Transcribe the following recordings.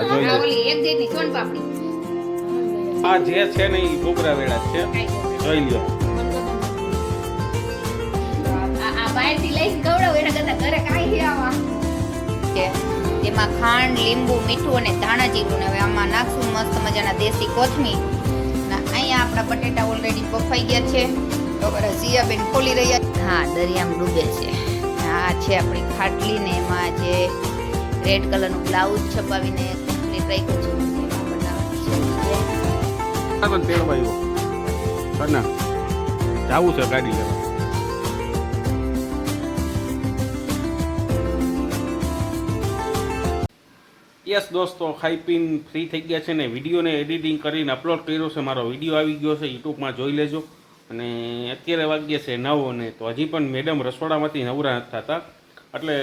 આ જોઈ આ લો. ઓલી એક જેટની સોન પાપડી. આ જે છે ને એ કોપરા વેળા છે. જોઈ લ્યો. આ આ બહારથી લઈને ખવડાવો એના કરતાં ઘરે કાંઈ આવા. છે. તેમાં ખાંડ લીંબુ મીઠું અને ધાણા જીરું. ને હવે આમાં નાખશું મસ્ત મજાના દેશી કોથમીર. અહીંયા આપણા બટેટા ઓલરેડી બફાઈ ગયા છે. તો હવે સિયાબેન ખોલી રહ્યા હા દરિયામાં ડૂબે છે. આ છે આપણી ખાટલી ને એમાં જે રેડ કલરનું બ્લાઉઝ છપાવીને કમ્પ્લીટ રાખ્યું છે બનાવવાનું છે લેવા. યસ દોસ્તો, ખાઈ પીન ફ્રી થઈ ગયા છે ને વિડીયોને એડિટિંગ કરીને અપલોડ કર્યો છે. મારો વીડિયો આવી ગયો છે, યુટ્યુબમાં જોઈ લેજો. અને અત્યારે વાગ્યા છે નવ અને તો હજી પણ મેડમ રસોડામાંથી નવરા નથી થતા. એટલે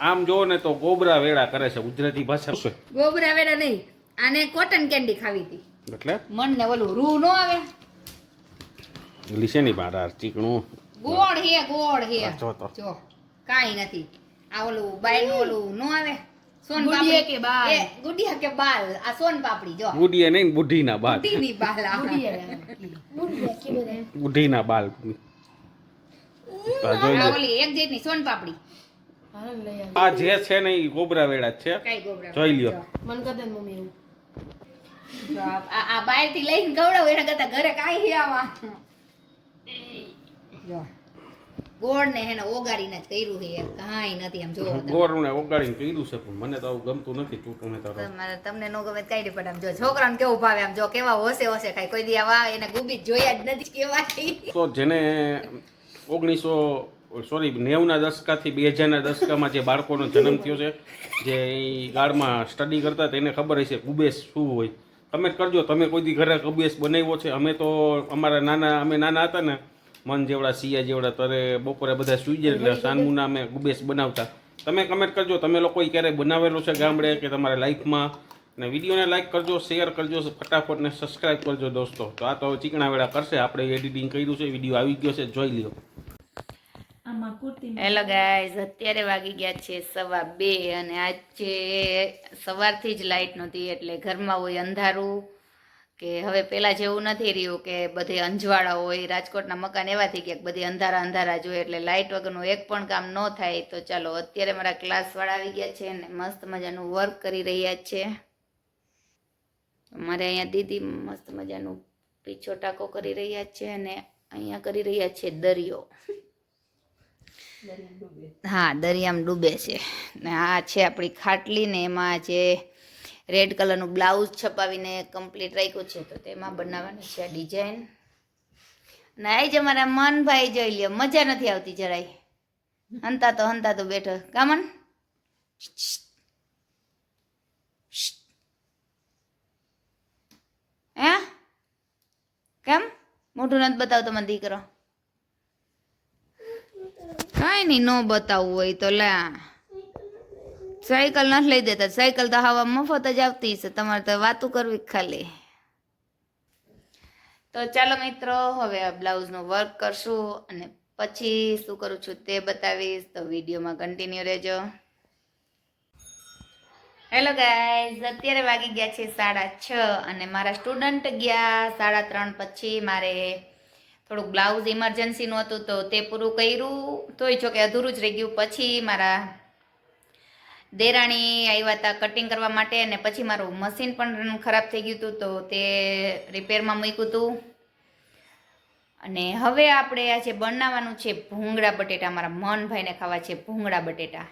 આમ જો ને તો ગોબરા વેડા કરે છે ગુજરાતી ભાષા શું ગોબરા વેડા નહીં આને કોટન કેન્ડી ખાવી હતી. એટલે? મન ને ઓલું રૂ નો આવે. નહીં બાર ચીકણું? ગોળ હે ગોળ હે. આ જો તો. જો કાઈ નથી. આ ઓલું બાયનું ઓલું નો આવે. સોન પાપડી. કે બાલ? એ ગુડિયા કે બાલ? આ સોન પાપડી જો. ગુડિયા નહીં બુઢીના બાલ. ગુડીની બાલ આ. બુઢીના બાલ. આ બાલ આ ઓલી એક જેટની સોન પાપડી. આ જે છે ને એ ગોબરા વેળા છે. જોઈ લ્યો. મન કરતા મમ્મી એવું. આ બહારથી લઈને ગવડાવ એના કરતા ઘરે કાઈ હે આવા જો ગોળ ને હેને ઓગાડીને જ કર્યું છે કાઈ નથી આમ જોવો તમે. ગોળને ઓગાળીને કર્યું છે પણ મને તો આવું ગમતું નથી તૂટું ને તારો. તમારે તમને નો ગમે કાંઈ નહીં આમ જો છોકરાને કેવું ભાવે આમ જો કેવા હોશે હોશે ખાય કોઈ દી આવા એને ગુબી જોયા જ નથી કેવાથી તો જેને ઓગણીસો સોરી નેવના દશકાથી બે હજારના દશકામાં જે બાળકોનો જન્મ થયો છે જે ગાળમાં સ્ટડી કરતા તેને ખબર હશે કુબેસ શું હોય. તમે કરજો તમે કોઈ દી ઘરે કુબેસ બનાવ્યો છે. અમે તો અમારા નાના અમે નાના હતા ને મન જેવડા સિયા જેવડા તરે બપોરે બધા સુઈ જાય એટલે સાનમુના અમે કુબેસ બનાવતા. તમે કમેન્ટ કરજો તમે લોકોએ ક્યારેય બનાવેલો છે ગામડે કે તમારા લાઈફમાં અને વિડીયોને લાઈક કરજો શેર કરજો ફટાફટ ને સબસ્ક્રાઈબ કરજો દોસ્તો. તો આ તો ચીકણા વેળા કરશે. આપણે એડિટિંગ કર્યું છે વીડિયો આવી ગયો છે જોઈ લ્યો. હેલો ગાઈઝ અત્યારે વાગી ગયા છે સવા બે અને આજે સવારથી જ લાઇટ નહોતી એટલે ઘરમાં હોય અંધારું કે હવે પહેલાં જેવું નથી રહ્યું કે બધે અંજવાળા હોય, રાજકોટના મકાન એવા થઈ ગયા કે બધે અંધારા અંધારા જોઈએ એટલે લાઇટ વગરનું એક પણ કામ ન થાય. તો ચાલો, અત્યારે મારા ક્લાસવાળા આવી ગયા છે અને મસ્ત મજાનું વર્ક કરી રહ્યા છે. મારે અહીંયા દીદી મસ્ત મજાનું પીછો ટાંકો કરી રહ્યા છે અને અહીંયા કરી રહ્યા છે દરિયો. હા, દરિયામાં ડૂબે છે. ને આ છે આપણી ખાટલી ને એમાં જે રેડ કલરનું બ્લાઉઝ છપાવીને કમ્પ્લીટ રાખ્યું છે, તો તેમાં બનાવવાની છે ડિઝાઇન. ને આઈ જ અમારા મનભાઈ જોઈ લ્યો, મજા નથી આવતી જરાય. હંતા તો હંતા તો બેઠો. કામન? હે? કેમ? મોઢું નથી બતાવતો મને દીકરો. કાંઈ નહીં, ન બતાવવું હોય તો લે. સાયકલ નથી લઈ દેતા. સાયકલ તો હવા મફત જ આવતી છે. તમારે તો વાતું કરવી ખાલી. તો ચાલો મિત્રો, હવે આ બ્લાઉઝનું વર્ક કરશું અને પછી શું કરું છું તે બતાવીશ. તો વિડીયોમાં કન્ટિન્યુ રહેજો. હેલો ગાઈઝ અત્યારે વાગી ગયા છે સાડા છ અને મારા સ્ટુડન્ટ ગયા સાડા ત્રણ પછી મારે થોડુંક બ્લાઉઝ ઇમરજન્સીનું હતું તો તે પૂરું કર્યું. તોય જો કે અધૂરું જ રહી ગયું. પછી મારા દેરાણી આવ્યા હતા કટિંગ કરવા માટે અને પછી મારું મશીન પણ ખરાબ થઈ ગયું હતું તો તે રિપેરમાં મૂક્યું હતું. અને હવે આપણે આજે બનાવવાનું છે ભૂંગળા બટેટા, મારા મનભાઈને ખાવા છે ભૂંગળા બટેટા.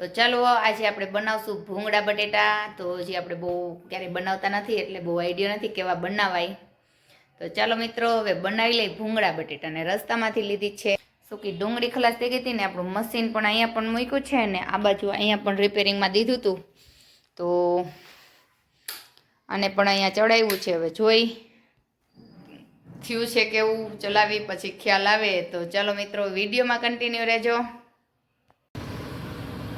તો ચાલો આજે આપણે બનાવશું ભૂંગળા બટેટા. તો હજી આપણે બહુ ક્યારેય બનાવતા નથી, એટલે બહુ આઈડિયા નથી કેવા બનાવાય. તો ચાલો મિત્રો, હવે બનાવી લઈ ભૂંગળા બટેટાને રસ્તામાંથી લીધી છે સૂકી ડુંગળી. ખલાસ થઈ ગઈ હતી ને આપણું મશીન પણ અહીંયા પણ મૂક્યું છે ને આ બાજુ અહીંયા પણ રિપેરિંગમાં દીધું હતું. તો આને પણ અહીંયા ચડાવ્યું છે. હવે જોઈ થયું છે કેવું ચલાવી પછી ખ્યાલ આવે તો ચાલો મિત્રો, વિડીયોમાં કન્ટિન્યુ રહેજો.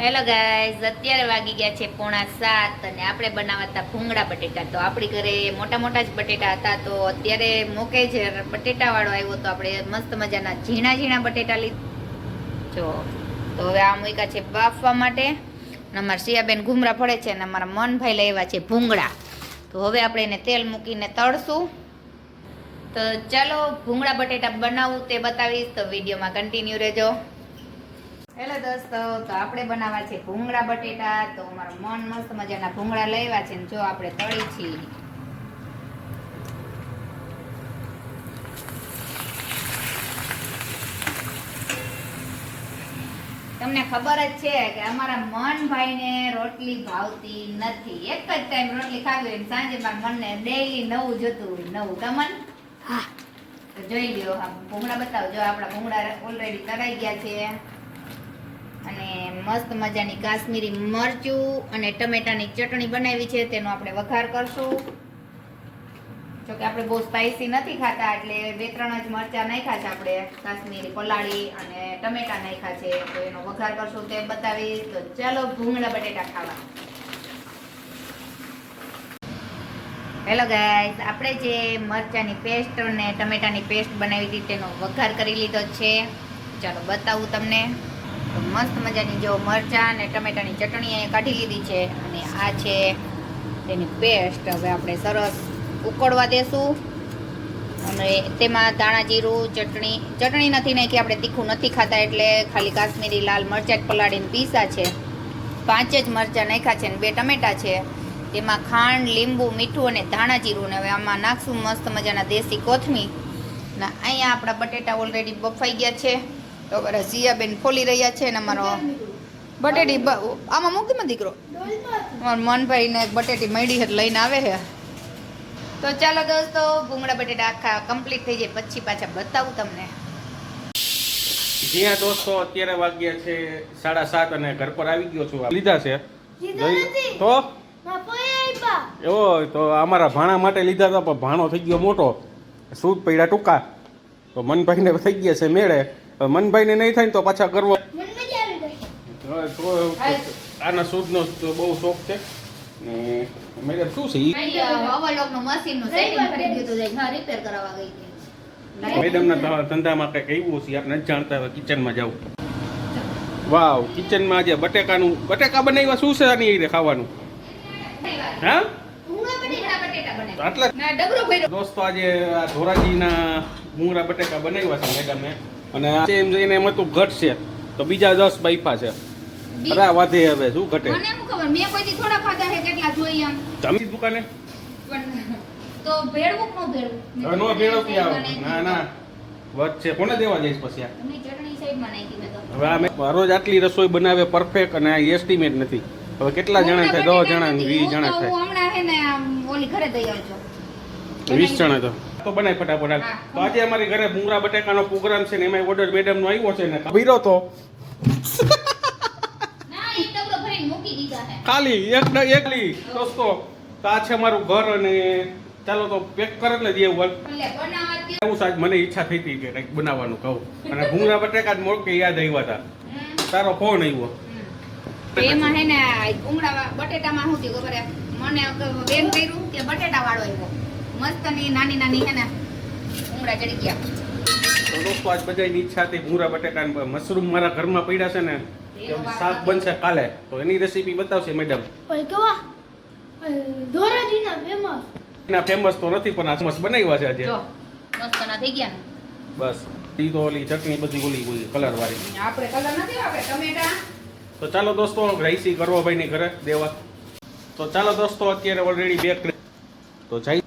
હેલો ગાઈઝ અત્યારે વાગી ગયા છે પોણા સાત અને આપણે બનાવતા ભૂંગળા બટેટા. તો આપણી ઘરે મોટા મોટા જ બટેટા હતા, તો અત્યારે મોકે છે બટેટાવાળો આવ્યો, તો આપણે મસ્ત મજાના ઝીણા ઝીણા બટેટા લીધા જો, તો હવે આ મૂકા છે બાફવા માટે. અમારા સિયાબેન ઘૂમરા ફળે છે અને અમારા મનભાઈ લેવા છે ભૂંગળા. તો હવે આપણે એને તેલ મૂકીને તળશું. તો ચાલો ભૂંગળા બટેટા બનાવું તે બતાવીશ, તો વિડીયોમાં કન્ટિન્યુ રહેજો. હેલો દોસ્તો તો આપણે બનાવવા છે ભૂંગળા બટેટા. તો અમારા મન મસ્ત મજાના ભૂંગળા લેવા છે ને જો આપણે તળી છીએ. તમને ખબર જ છે કે અમારા મનભાઈને રોટલી ભાવતી નથી. એક જ ટાઈમ રોટલી ખાવી હોય સાંજે મારા મનને ડેઈલી નવું જોતું હોય નવું. કમન હા. તો જોઈ લ્યો હા ભૂંગળા બતાવો. જો આપણા ભૂંગળા ઓલરેડી તરાઈ ગયા છે. અને મસ્ત મજાની કાશ્મીરી મરચું અને ટમેટાની ચટણી બનાવી છે, તેનો આપણે વઘાર કરશું. જો કે આપણે બહુ સ્પાઇસી નથી ખાતા, એટલે બે ત્રણ જ મરચા નાખ્યા છે આપણે. કાશ્મીરી પલાળી અને ટમેટા નાખ્યા છે, તો એનો વઘાર કરશું તે બતાવીશ. તો ચાલો ભૂંગળા બટેટા ખાવા. હેલો ગાઈસ આપણે જે મરચાની પેસ્ટ અને ટમેટાની પેસ્ટ બનાવી હતી, તેનો વઘાર કરી લીધો છે. ચાલો બતાવું તમને. મસ્ત મજાની જો મરચાં અને ટમેટાની ચટણી અહીંયા કાઢી લીધી છે અને આ છે તેની પેસ્ટ. હવે આપણે સરસ ઉકળવા દેશું અને તેમાં ધાણા જીરું, ચટણી ચટણી નથી નાખી, આપણે તીખું નથી ખાતા એટલે ખાલી કાશ્મીરી લાલ મરચાં પલાળીને પીસા છે. પાંચ જ મરચાં નાખ્યા છે અને બે ટમેટા છે. તેમાં ખાંડ, લીંબુ, મીઠું અને ધાણા જીરું ને હવે આમાં નાખશું મસ્ત મજાના દેશી કોથમી ને અહીંયા આપણા બટેટા ઓલરેડી બફાઈ ગયા છે. તો અમારા સિયાબેન ફોલી રહ્યા છે ને અમારો બટેટી આમાં મૂકી માં દીકરો. અમારા મનભાઈને બટેટી મળી છે લઈને આવે છે. તો ચાલો દોસ્તો ભૂંગળા બટેટા આખા કમ્પ્લીટ થઈ જાય. પછી પાછા બતાવું તમને. જ્યાં દોસ્તો અત્યારે વાગ્યા છે સાડા સાત અને ઘર પર આવી ગયો છું. લીધા છે. જોઈ- તો? એવો તો અમારા ભાણા માટે લીધા હતા પણ ભાણો થઈ ગયો મોટો. સૂટ પડ્યા ટૂંકા. તો મનભાઈને થઈ ગયા છે મેળે. મનભાઈને નહીં થાય ને તો પાછા કરવો. આના સૂટનો તો બહુ શોખ છે. ને મેડમ શું છે ઈ ઓવરલોકનું સેટિંગ કરી દીધું છે હા રિપેર કરાવવા ગઈ હતી મેડમના ધંધામાં કંઈક એવું છે આપણે જાણતા હવે કિચનમાં જાવ વાવ કિચનમાં આજે બટેકાનું બટેકા બનાવ્યા શું છે આની રીતે ખાવાનું? હા. આટલા ના ડબરો દોસ્તો આજે આ ધોરાજીના ભૂંગળા બટેકા બનાવ્યા છે મેડમે. અને આ એમ જઈને એમાં તો ઘટશે તો બીજા દસ બાઈફા છે. અરે વધે હવે શું ઘટે? મને શું ખબર? મેં કોઈથી થોડા ખાધા છે કેટલા જોઈએ આમ તમે દુકાને તો ભેળવું કે ભેળવું? નો નો કે આવે? ના ના. વધશે કોને દેવા જઈશ પછી આ? ચટણી સાઈડમાં નાખી મેં તો. હવે અમે રોજ આટલી રસોઈ બનાવે પરફેક્ટ અને આ એસ્ટિમેટ નથી. હવે કેટલા જણા થાય? દસ જણા ને વીસ જણા થાય. હમણાં હે ને ઓલી ઘરે દઈ આવજો વીસ જણા તો. તો બનાય ફટાફટ હાલ. તો આજે અમારી ઘરે ભૂંગરા બટેકાનો પ્રોગ્રામ છે ને એમાં ઓર્ડર મેડમ નો આવ્યો છે ને. ભીરો તો. ના એક ડબરો ભરીને મૂકી દીધા છે ખાલી એક એકલી દોસ્તો તો આ છે અમારું ઘર અને ચાલો તો પેક કરે એટલે જે બનાવવા એવું સાજ મને ઈચ્છા થઈ હતી કે કંઈક બનાવવાનું કહું. અને ભૂંગળા બટેકા જ મોકે યાદ આવ્યા હતા. તારો ફોન આવ્યો. એમાં હે ને આ બટેટામાં શું થયું ખબર મને બેન કર્યું કે બટેટા વાળો આવ્યો મસ્તની નાની નાની હે ને ઉમરા ચડી ગયા. તો દોસ્તો આજ બધાની ઈચ્છા હતી ભૂંગળા બટેકા મશરૂમ મારા ઘરમાં પડ્યા છે ને શાક બનશે કાલે. તો એની રેસીપી બતાવશે મેડમ ધોરાજીના ફેમસ એના ફેમસ તો નથી પણ આ મસ્ત બનાવ્યા છે આજે. મસ્ત થઈ ગયા બસ. ઈ તો ઓલી ચટણી બધી ઓલી ઓલી કલર વાળી. આપણે કલર નથી આપણે ટમેટા. તો ચાલો દોસ્તો રાઈસી કરવાભાઈની ઘરે દેવા. તો ચાલો દોસ્તો અત્યારે ઓલરેડી બેક તો જઈ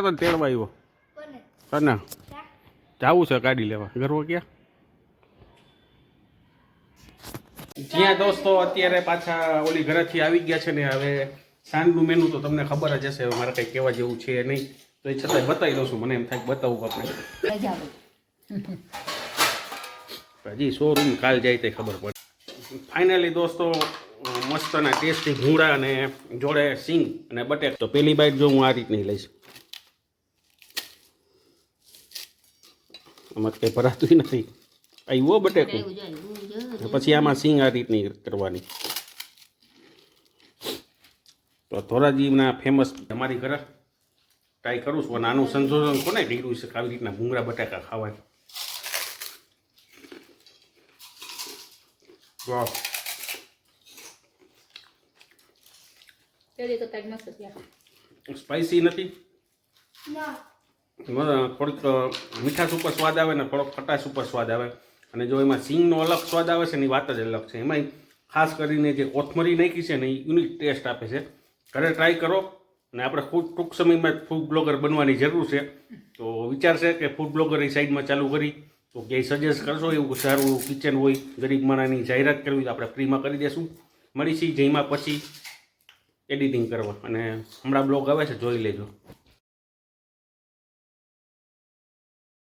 આ ને તેડવા આવ્યો? ના જાવું છે ગાડી લેવા. ગરવો ક્યાં? જ્યાં દોસ્તો અત્યારે પાછા ઓલી ઘરેથી આવી ગયા છે ને, હવે સાંજનું મેનુ તો તમને ખબર જ હશે મારે કંઈ કહેવા જેવું છે નહીં. તો એ છતાંય બતાવી દઉં છું, મને એમ થાય બતાવું આપણે. હજી શોરૂમ કાલ જાય તે ખબર પડે. ફાઇનલી દોસ્તો, મસ્તના ટેસ્ટી ઘૂંડા અને જોડે સિંગ અને બટેક તો પેલી બાઈટ જો હું આ રીતની લઈશ. આમાં કંઈ ભરાતું નથી. આવ્યો બટેકું. પછી આમાં સિંગ આ રીતની કરવાની. તો ધોરાજીના ફેમસ તમારી ઘરે ટ્રાય કરું છું અને આનું સંશોધન કોને કર્યું છે આવી રીતના ભૂંગળા બટાકા ખાવાય. વાહ. સ્પાઇસી નથી? ના. થોડીક મીઠાશ ઉપર સ્વાદ આવે ને થોડોક ખટાશ ઉપર સ્વાદ આવે. અને જો એમાં સિંગનો અલગ સ્વાદ આવે છે એની વાત જ અલગ છે. એમાંય ખાસ કરીને જે કોથમરી નાખી છે ને એ યુનિક ટેસ્ટ આપે છે. ઘરે ટ્રાય કરો અને આપણે ખૂબ ટૂંક સમયમાં ફૂડ બ્લોગર બનવાની જરૂર છે. તો વિચાર છે કે ફૂડ બ્લોગર એ સાઈડમાં ચાલુ કરી. તો ક્યાંય સજેસ્ટ કરશો એવું સારું કિચન હોય, ગરીબ માણાની જાહેરાત કરવી તો આપણે ફ્રીમાં કરી દેશું. મળીશી જેમાં પછી એડિટિંગ કરવા. અને હમણાં બ્લોગ આવે છે, જોઈ લેજો.